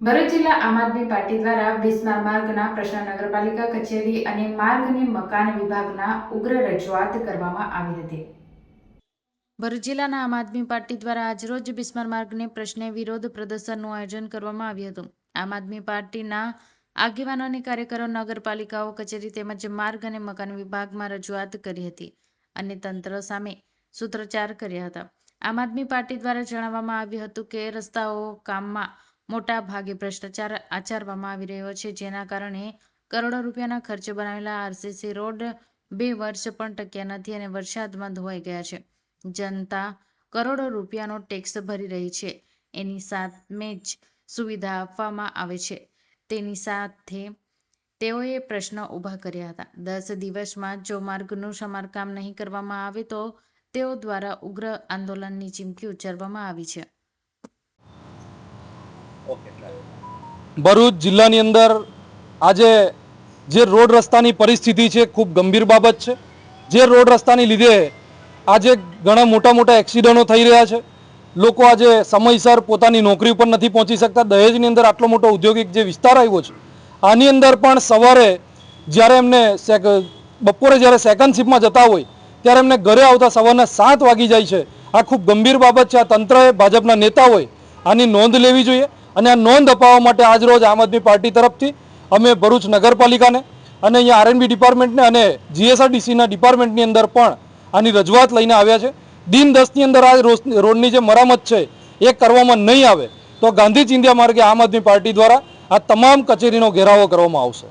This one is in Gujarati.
ભરૂચ જિલ્લા આમ આદમી પાર્ટી દ્વારા બિસ્માર માર્ગના પ્રશ્ન નગરપાલિકા કચેરી અને માર્ગ મકાન વિભાગના ઉગ્ર રજૂઆત કરવામાં આવી હતી. ભરૂચ જિલ્લાના આમ આદમી પાર્ટી દ્વારા આજરોજ બિસ્માર માર્ગને પ્રશ્ને વિરોધ પ્રદર્શનનું આયોજન કરવામાં આવ્યું હતું. આમ આદમી પાર્ટીના આગેવાનો અને કાર્યકરો નગરપાલિકાઓ, કચેરી તેમજ માર્ગ અને મકાન વિભાગમાં રજૂઆત કરી હતી અને તંત્ર સામે સૂત્રોચ્ચાર કર્યા હતા. આમ આદમી પાર્ટી દ્વારા જણાવવામાં આવ્યું હતું કે રસ્તાઓ કામમાં મોટા ભાગે ભ્રષ્ટાચાર આચરવામાં આવી રહ્યો છે. જેના કારણે કરોડો રૂપિયાના ખર્ચે બનાવેલા આરસીસી રોડ બે વર્ષ પણ ટક્યા નથી અને વરસાદમાં ધોવાઈ ગયા છે. જનતા કરોડો રૂપિયાનો ટેક્સ ભરી રહી છે. એની સામે જ સુવિધા આપવામાં આવે છે. તેની સાથે તેઓએ પ્રશ્ન ઊભા કર્યા હતા. દસ દિવસમાં જો માર્ગનું સમારકામ નહીં કરવામાં આવે તો તેઓ દ્વારા ઉગ્ર આંદોલનની ચીમકી ઉચ્ચારવામાં આવી છે. ભરૂચ જિલ્લાની અંદર આજે જે રોડ રસ્તાની પરિસ્થિતિ છે, ખૂબ ગંભીર બાબત છે. જે રોડ રસ્તાની લીધે આજે ઘણા મોટા મોટા એક્સિડન્ટો થઈ રહ્યા છે. લોકો આજે સમયસર પોતાની નોકરી ઉપર નથી પહોંચી શકતા. દહેજની અંદર આટલો મોટો ઔદ્યોગિક જે વિસ્તાર આવ્યો છે, આની અંદર પણ સવારે જ્યારે એમને બપોરે જ્યારે સેકન્ડ શિફ્ટમાં જતા હોય, ત્યારે એમને ઘરે આવતા સવારના સાત વાગી જાય છે. આ ખૂબ ગંભીર બાબત છે. આ તંત્રએ ભાજપના નેતા હોય, આની નોંધ લેવી જોઈએ. અને આ નોંધ અપાવવા માટે આજરોજ આમ આદમી પાર્ટી તરફથી અમે ભરૂચ નગરપાલિકાને અને અહીંયા આરએનબી ડિપાર્ટમેન્ટને અને જીએસઆરડીસીના ડિપાર્ટમેન્ટની અંદર પણ આની રજૂઆત લઈને આવ્યા છે. દિન દસની અંદર આ રોડની જે મરામત છે એ કરવામાં નહીં આવે તો ગાંધી ચિંધ્યા માર્ગે આમ આદમી પાર્ટી દ્વારા આ તમામ કચેરીનો ઘેરાવો કરવામાં આવશે.